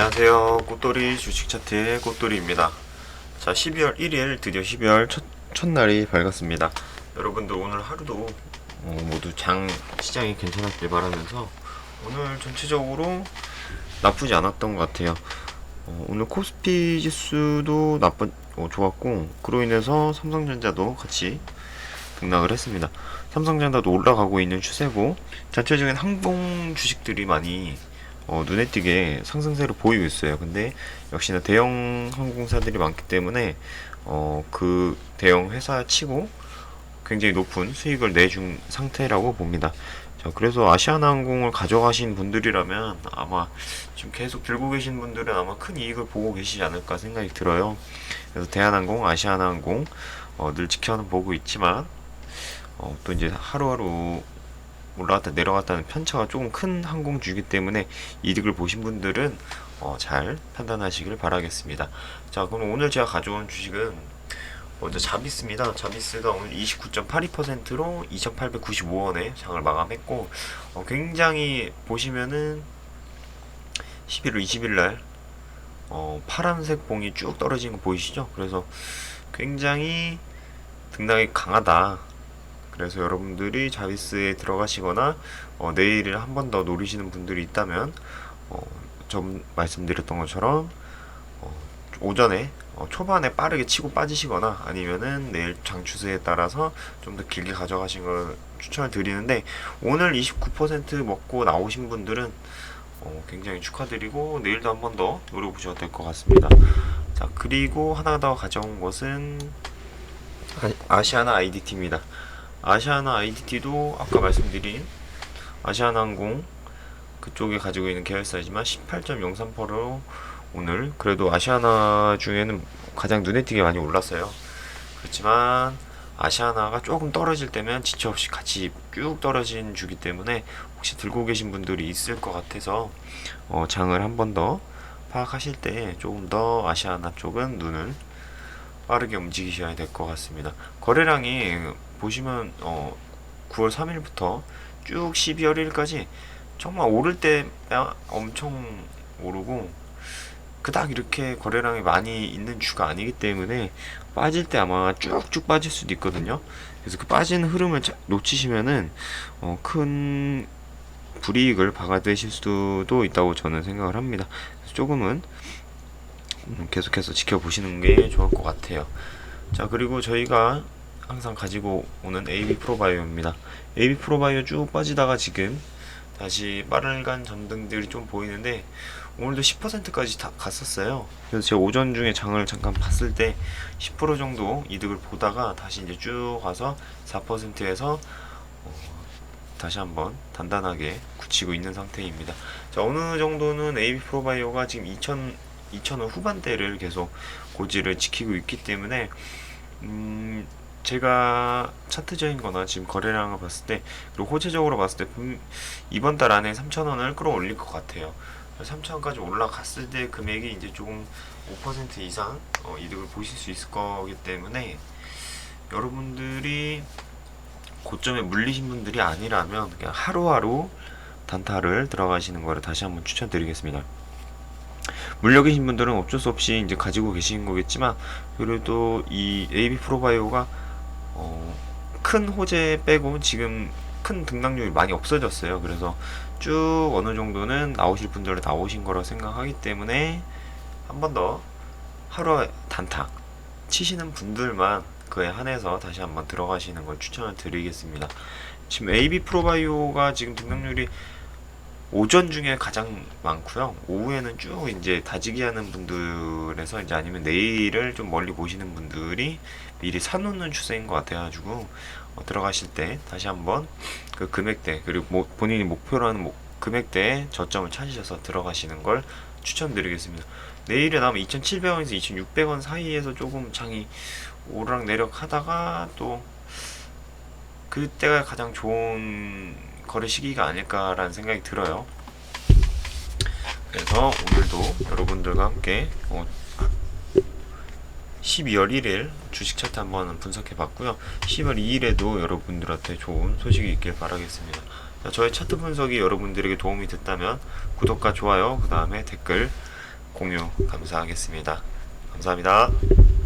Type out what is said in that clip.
안녕하세요. 꽃돌이 주식 차트의 꽃돌이입니다. 자, 12월 1일 드디어 12월 첫, 첫날이 밝았습니다. 여러분들 오늘 하루도 어, 모두 장 시장이 괜찮았길 바라면서 오늘 전체적으로 나쁘지 않았던 것 같아요. 어, 오늘 코스피 지수도 나쁜 어, 좋았고 그로 인해서 삼성전자도 같이 등락을 했습니다. 삼성전자도 올라가고 있는 추세고 전체적인 항공 주식들이 많이 어, 눈에 띄게 상승세로 보이고 있어요. 근데 역시나 대형 항공사들이 많기 때문에 어, 그 대형 회사 치고 굉장히 높은 수익을 내준 상태라고 봅니다. 자, 그래서 아시아나항공을 가져가신 분들이라면 아마 지금 계속 들고 계신 분들은 아마 큰 이익을 보고 계시지 않을까 생각이 들어요. 그래서 대한항공, 아시아나항공 어, 늘 지켜보고 있지만 어, 또 이제 하루하루 올라갔다 내려갔다는 편차가 조금 큰 항공주이기 때문에 이득을 보신 분들은 어, 잘 판단하시길 바라겠습니다. 자, 그럼 오늘 제가 가져온 주식은 먼저 자비스입니다. 자비스가 오늘 29.82%로 2,895원에 장을 마감했고 어, 굉장히 보시면은 11월 20일 날 어, 파란색 봉이 쭉 떨어지는 거 보이시죠? 그래서 굉장히 등락이 강하다. 그래서 여러분들이 자비스에 들어가시거나 어, 내일을 한 번 더 노리시는 분들이 있다면 어, 좀 말씀드렸던 것처럼 어, 오전에 어, 초반에 빠르게 치고 빠지시거나 아니면은 내일 장 추세에 따라서 좀 더 길게 가져가신 걸 추천을 드리는데 오늘 29% 먹고 나오신 분들은 어, 굉장히 축하드리고 내일도 한 번 더 노려보셔도 될 것 같습니다. 자 그리고 하나 더 가져온 것은 아, 아시아나 IDT입니다. 아시아나 IDT도 아까 말씀드린 아시아나항공 그쪽에 가지고 있는 계열사이지만 18.03%로 오늘 그래도 아시아나 중에는 가장 눈에 띄게 많이 올랐어요. 그렇지만 아시아나가 조금 떨어질 때면 지체 없이 같이 쭉 떨어진 주기 때문에 혹시 들고 계신 분들이 있을 것 같아서 어, 장을 한 번 더 파악하실 때 조금 더 아시아나 쪽은 눈을 빠르게 움직이셔야 될 것 같습니다. 거래량이 보시면 어, 9월 3일부터 쭉 12월 1일까지 정말 오를 때 엄청 오르고 그닥 이렇게 거래량이 많이 있는 주가 아니기 때문에 빠질 때 아마 쭉쭉 빠질 수도 있거든요. 그래서 그 빠지는 흐름을 자- 놓치시면은 어, 큰 불이익을 받아들이실 수도 있다고 저는 생각을 합니다. 조금은 음, 계속해서 지켜보시는 게 좋을 것 같아요. 자 그리고 저희가 항상 가지고 오는 AB 프로바이오입니다. AB 프로바이오 쭉 빠지다가 지금 다시 빠른간 전등들이 좀 보이는데 오늘도 10%까지 다 갔었어요. 그래서 제가 오전 중에 장을 잠깐 봤을 때 10% 정도 이득을 보다가 다시 이제 쭉 가서 4%에서 어, 다시 한번 단단하게 굳히고 있는 상태입니다. 자, 어느 정도는 AB 프로바이오가 지금 2000 2000원 후반대를 계속 고지를 지키고 있기 때문에 음, 제가 차트적인 거나 지금 거래량을 봤을 때 그리고 호재적으로 봤을 때 분- 이번 달 안에 3,000원을 끌어올릴 것 같아요. 3,000원까지 올라갔을 때 금액이 이제 조금 5% 이상 어, 이득을 보실 수 있을 거기 때문에 여러분들이 고점에 물리신 분들이 아니라면 그냥 하루하루 단타를 들어가시는 거를 다시 한번 추천드리겠습니다. 물려 계신 분들은 어쩔 수 없이 이제 가지고 계신 거겠지만 그래도 이 AB 프로바이오가 어, 큰 호재 빼고 지금 큰 등락률이 많이 없어졌어요. 그래서 쭉 어느 정도는 나오실 분들은 나오신 거라 생각하기 때문에 한 번 더 하루 단타 치시는 분들만 그에 한해서 다시 한번 들어가시는 걸 추천을 드리겠습니다. 지금 AB 프로바이오가 지금 등락률이 오전 중에 가장 많고요. 오후에는 쭉 이제 다지기 하는 분들에서 이제 아니면 내일을 좀 멀리 보시는 분들이 미리 사놓는 추세인 것 같아가지고 어, 들어가실 때 다시 한번 그 금액대 그리고 뭐 본인이 목표로 하는 목- 금액대에 저점을 찾으셔서 들어가시는 걸 추천드리겠습니다. 내일은 아마 2,700원에서 2,600원 사이에서 조금 장이 오르락 내리락 하다가 또 그때가 가장 좋은 거래 시기가 아닐까라는 생각이 들어요. 그래서 오늘도 여러분들과 함께 어, 12월 1일 주식 차트 한번 분석해 봤고요. 10월 2일에도 여러분들한테 좋은 소식이 있길 바라겠습니다. 자, 저의 차트 분석이 여러분들에게 도움이 됐다면 구독과 좋아요, 그 다음에 댓글 공유 감사하겠습니다. 감사합니다.